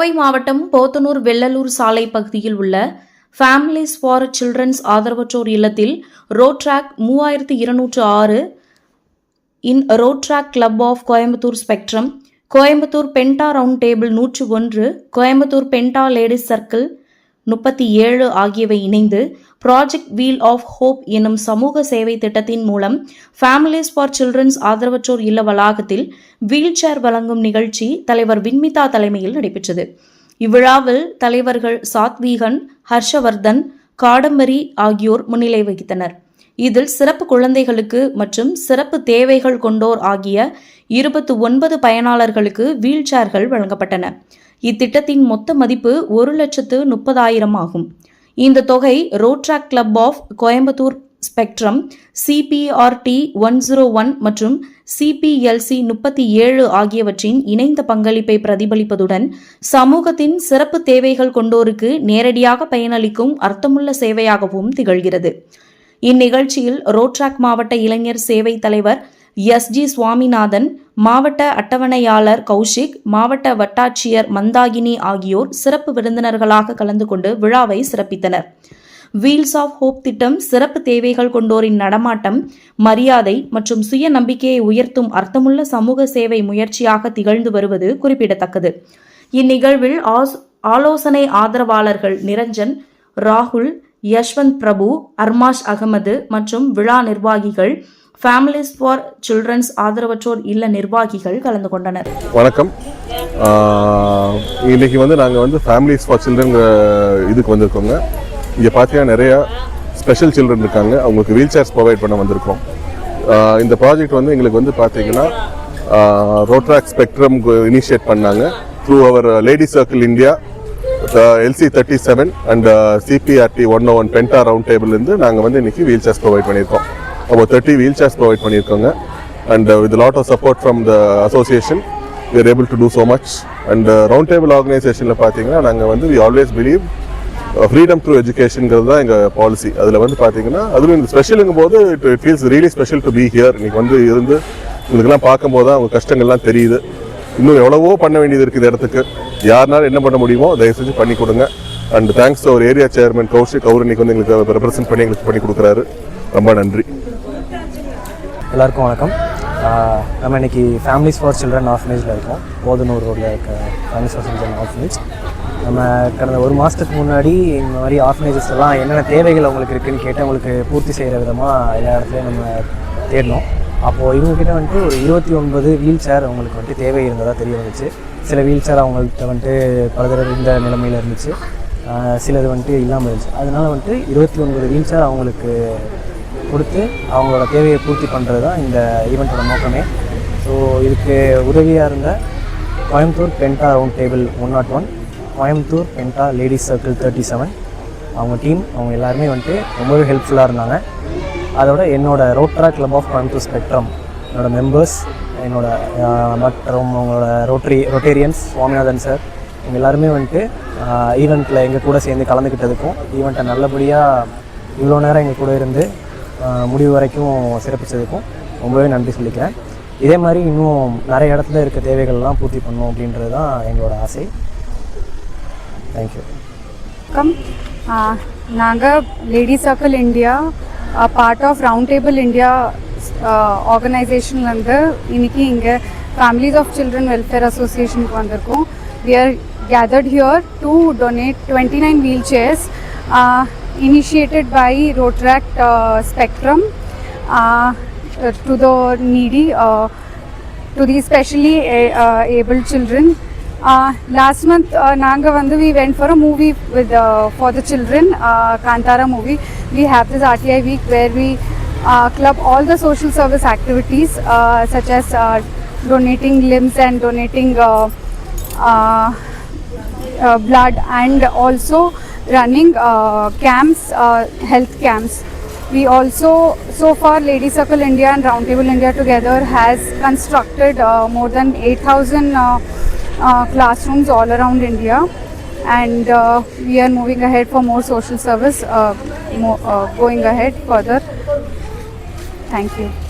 கோவை மாவட்டம் போத்தனூர் வெள்ளலூர் சாலை பகுதியில் உள்ள ஃபேமிலிஸ் ஃபார் சில்ட்ரன்ஸ் ஆதரவற்றோர் இல்லத்தில் ரோட் ட்ராக் மூவாயிரத்து இருநூற்று ஆறு in road track club of Coimbatore spectrum Coimbatore penta round table நூற்று ஒன்று கோயம்புத்தூர் பென்டா லேடிஸ் சர்க்கிள் முப்பத்தி ஏழு ஆகியவை இணைந்து ப்ராஜெக்ட் வீல் ஆஃப் ஹோப் எனும் சமூக சேவை திட்டத்தின் மூலம் ஃபேமிலிஸ் ஃபார் சில்ட்ரன்ஸ் ஆதரவற்றோர் இல்ல வளாகத்தில் வீல் சேர் வழங்கும் நிகழ்ச்சி தலைவர் வின்மிதா தலைமையில் நடைபெற்றது. இவ்விழாவில் தலைவர்கள் சாத்வீகன் ஹர்ஷவர்தன் காடம்பரி ஆகியோர் முன்னிலை வகித்தனர். இதில் சிறப்பு குழந்தைகளுக்கு மற்றும் சிறப்பு தேவைகள் கொண்டோர் ஆகிய இருபத்து ஒன்பது பயனாளர்களுக்கு வீல் சேர்கள் வழங்கப்பட்டன. இத்திட்டத்தின் மொத்த மதிப்பு ஒரு லட்சத்து முப்பதாயிரம் ஆகும். இந்த தொகை Rotaract club of Coimbatore Spectrum CPRT one zero one மற்றும் சிபிஎல்சி முப்பத்தி ஏழு ஆகியவற்றின் இணைந்த பங்களிப்பை பிரதிபலிப்பதுடன் சமூகத்தின் சிறப்பு தேவைகள் கொண்டோருக்கு நேரடியாக பயனளிக்கும் அர்த்தமுள்ள சேவையாகவும் திகழ்கிறது. இந்நிகழ்ச்சியில் ரோட்ராக் மாவட்ட இளைஞர் சேவை தலைவர் எஸ். ஜி. சுவாமிநாதன் மாவட்ட அட்டவணையாளர் கௌஷிக் மாவட்ட வட்டாட்சியர் மந்தாகினி ஆகியோர் சிறப்பு விருந்தினர்களாக கலந்து கொண்டு விழாவை சிறப்பித்தனர். வீல்ஸ் ஆஃப் ஹோப் திட்டம் சிறப்பு தேவைகள் கொண்டோரின் நடமாட்டம் மரியாதை மற்றும் சுய நம்பிக்கையை உயர்த்தும் அர்த்தமுள்ள சமூக சேவை முயற்சியாக திகழ்ந்து வருவது குறிப்பிடத்தக்கது. இந்நிகழ்வில் ஆஸ்- ஆலோசனை ஆதரவாளர்கள் நிரஞ்சன் ராகுல் யஷ்வந்த் பிரபு அர்மாஷ் அகமது மற்றும் விழா நிர்வாகிகள் ஃபேமிலிஸ் ஃபார் சில்ட்ரன்ஸ் ஆதரவற்றோர் இல்ல நிர்வாகிகள் கலந்து கொண்டனர். வணக்கம். இன்னைக்கு வந்து நாங்கள் வந்து ஃபேமிலிஸ் ஃபார் சில்ட்ரன் இதுக்கு வந்திருக்கோங்க. இங்கே பார்த்தீங்கன்னா நிறையா ஸ்பெஷல் சில்ட்ரன் இருக்காங்க. அவங்களுக்கு வீல் சேர்ஸ் ப்ரொவைட் பண்ண வந்திருக்கோம். இந்த ப்ராஜெக்ட் வந்து எங்களுக்கு வந்து பார்த்தீங்கன்னா ரோட்ராக் ஸ்பெக்ட்ரம் இனிஷியேட் பண்ணாங்க. Through our lady circle India LC thirty seven and CPRT one one Penta Round டேபிள்லேருந்து நாங்கள் வந்து இன்னைக்கு வீல் சேர்ஸ் ப்ரொவைட் பண்ணியிருக்கோம். About thirty wheel chairs provide பண்ணியிருக்காங்க. And with lot of support from the association we able to do so much and Round Table ஆர்கனைசேஷனில் பார்த்தீங்கன்னா நாங்கள் வந்து we always believe freedom through எஜுகேஷனுங்கிறது தான் எங்கள் பாலிசி அதில் வந்து பார்த்தீங்கன்னா அதுவும் இந்த ஸ்பெஷலுங்கும் போது it it feels really special to be here இன்னைக்கு வந்து இருந்து இதுக்கெல்லாம் பார்க்கும்போது தான் அவங்க கஷ்டங்கள்லாம் தெரியுது. இன்னும் எவ்வளவோ பண்ண வேண்டியது இருக்குது இந்த இடத்துக்கு. யாருனாலும் என்ன பண்ண முடியுமோ தயவு செஞ்சு பண்ணி கொடுங்க. And thanks our area chairman Kaushik அவர் இன்னைக்கு வந்து எங்களுக்கு ரெப்ரசென்ட் பண்ணி எங்களுக்கு பண்ணி கொடுக்குறாரு. ரொம்ப நன்றி. எல்லாருக்கும் வணக்கம். நம்ம இன்னைக்கு ஃபேமிலிஸ் ஃபார் சில்ட்ரன் ஆர்ஃபனேஜில் இருக்கோம். போதனூர் ரோட்டில் இருக்க ஃபேமிலிஸ் ஃபார் சில்ட்ரன் ஆர்ஃபனேஜ் நம்ம கடந்த ஒரு மாதத்துக்கு முன்னாடி இந்த மாதிரி ஆர்ஃபனேஜஸ் எல்லாம் என்னென்ன தேவைகள் அவங்களுக்கு இருக்குன்னு கேட்டு அவங்களுக்கு பூர்த்தி செய்கிற விதமாக எல்லா இடத்துலையும் நம்ம தேடினோம் அப்போது இவங்ககிட்ட வந்துட்டு ஒரு இருபத்தி ஒன்பது வீல் சேர் அவங்களுக்கு வந்துட்டு தேவை இருந்ததாக தெரிய வந்துச்சு. சில வீல் சேர் அவங்கள்ட்ட வந்துட்டு பலதர இந்த நிலைமையில் இருந்துச்சு. சிலது வந்துட்டு இல்லாமல் இருந்துச்சு. அதனால் வந்துட்டு இருபத்தி ஒன்பது வீல் சேர் அவங்களுக்கு கொடுத்து அவங்களோட தேவையை பூர்த்தி பண்ணுறது தான் இந்த ஈவெண்ட்டோட நோக்கமே. ஸோ இதுக்கு உதவியாக இருந்த Coimbatore Penta Round Table one naught one Coimbatore Penta ladies circle thirty seven அவங்க டீம் அவங்க எல்லாருமே வந்துட்டு ரொம்பவே ஹெல்ப்ஃபுல்லாக இருந்தாங்க. அதோட என்னோட Rotaract club of Coimbatore Spectrum என்னோட மெம்பர்ஸ் என்னோட மற்றும் அவங்களோட ரோட்டரி ரொட்டேரியன்ஸ் சுவாமிநாதன் சார் இவங்க எல்லாருமே வந்துட்டு ஈவெண்ட்டில் எங்கள் கூட சேர்ந்து கலந்துக்கிட்டதுக்கும் ஈவெண்ட்டை நல்லபடியாக இவ்வளோ நேரம் எங்கள் கூட இருந்து முடிவு வரைக்கும் சிறப்பித்ததுக்கும் ரொம்பவே நன்றி சொல்லிக்கிறேன். இதே மாதிரி இன்னும் நிறைய இடத்துல இருக்க தேவைகள்லாம் பூர்த்தி பண்ணணும் அப்படின்றது தான் எங்களோட ஆசை. தேங்க்யூ வணக்கம் நாங்கள் lady circle India part of Round Table India ஆர்கனைசேஷன்லேருந்து இன்னைக்கு இங்கே ஃபேமிலிஸ் ஆஃப் சில்ட்ரன் வெல்ஃபேர் அசோசியேஷனுக்கு வந்திருக்கோம். We are gathered here to donate twenty nine wheel chairs initiated by Rotaract uh, Spectrum uh, to the needy, uh, to the specially uh, abled children. Uh, last month, uh, Nanga Vandu, we went for a movie with uh, for the children, uh, Kantara movie. We have this RTI week where we uh, club all the social service activities uh, such as uh, donating limbs and donating uh, uh, uh, blood and also running uh, camps, uh, health camps. We also, so far, Lady Circle India and Roundtable India together has constructed uh, more than 8,000 uh, uh, classrooms all around India. And uh, we are moving ahead for more social service, uh, uh, going ahead further. Thank you.